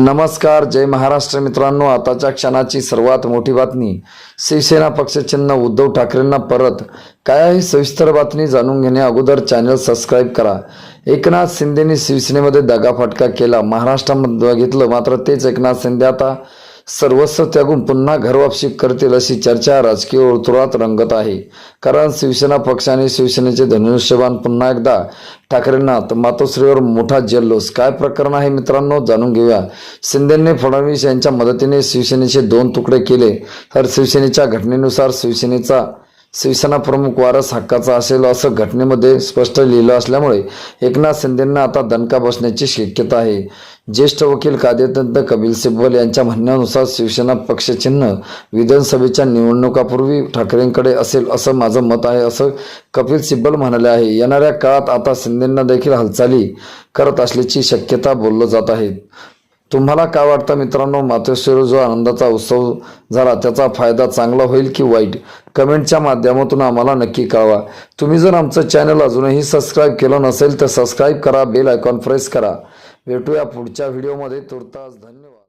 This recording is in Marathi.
नमस्कार जय महाराष्ट्र मित्रांनो. आताच्या क्षणाची सर्वात मोठी बातमी. शिवसेना पक्षचिन्ह उद्धव ठाकरेंना परत. काय आहे सविस्तर बातमी जाणून घेण्या अगोदर चॅनल सबस्क्राईब करा. एकनाथ शिंदेनी शिवसेनेमध्ये दगाफटका केला. महाराष्ट्रामध्ये घेतलं मात्र तेच एकनाथ शिंदे आता सर्वस्व त्यागून पुन्हा घरवापसी करतील अशी चर्चा राजकीय वर्तुळात रंगत आहे. कारण शिवसेना पक्षाने शिवसेनेचे धनुष्यबाण पुन्हा एकदा ठाकरेंना मातोश्रीवर मोठा जल्लोष काय प्रकरण आहे मित्रांनो? जाणून घेऊया. शिंदेने फडणवीस यांच्या मदतीने शिवसेनेचे दोन तुकडे केले. तर शिवसेनेच्या घटनेनुसार शिवसेनेचा शिवसेना प्रमुख वारस हक्काचा असेल असं घटनेमध्ये स्पष्ट लिहिलं असल्यामुळे एकनाथ शिंदेंना आता दणका बसण्याची शक्यता आहे. ज्येष्ठ वकील कायदेतज्ञ कपिल सिब्बल यांच्या म्हणण्यानुसार शिवसेना पक्षचिन्ह विधानसभेच्या निवडणुकापूर्वी ठाकरेंकडे असेल असं माझं मत आहे असं कपिल सिब्बल म्हणाले आहे. येणाऱ्या काळात आता शिंदेंना देखील हालचाली करत असल्याची शक्यता बोललं जात आहे. तुम्हाला काय वाटतं मित्रांनो? मातोश्रीवर जो आनंदाचा उत्सव झाला त्याचा फायदा चांगला होईल की वाईट? कमेंटच्या माध्यमातून आम्हाला नक्की कळवा. तुम्ही जर आमचं चॅनल अजूनही सबस्क्राईब केलं नसेल तर सबस्क्राईब करा बेल आयकॉन प्रेस करा. भेटूया पुढच्या व्हिडिओमध्ये. तुर्तास धन्यवाद.